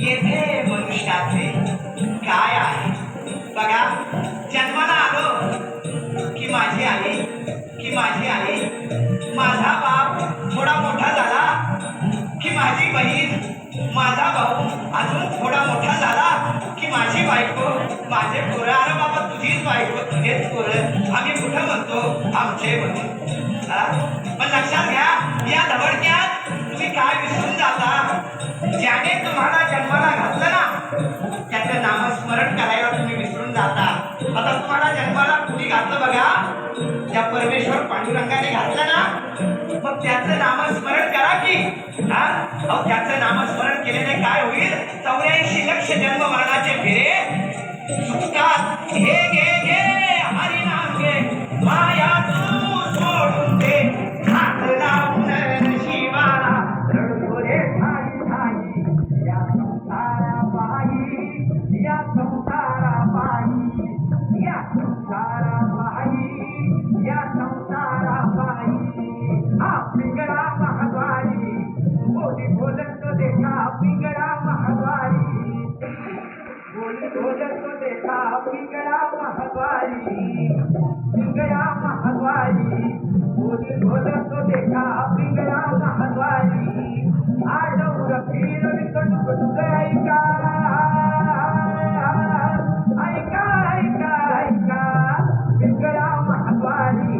येथे मनुष्याचे. काय आहे? बघा जन्माला अजून थोडा मोठा झाला की माझी बायको माझे पोरं अरे बाबा तुझीच बायको तुझेच पोरं. आम्ही कुठं म्हणतो? आमचे म्हणून पण लक्षात घ्या या धवडक्यात तुम्ही काय विसरून जाता? आता तुम्हाला जन्माला कुणी घातलं बघा? त्या परमेश्वर पांडुरंगाने घातलं ना? मग त्याचं नामस्मरण करा की हा? अहो त्याचं नामस्मरण केल्याने काय होईल? चौऱ्याऐंशी लक्ष ंگڙا ماري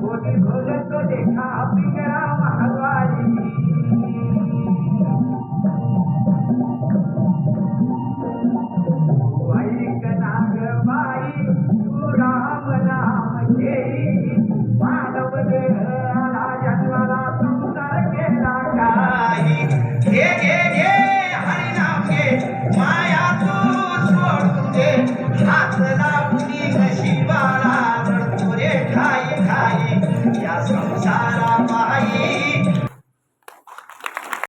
ڀول ڀوڄن تو ڏيکا بنگڙا time.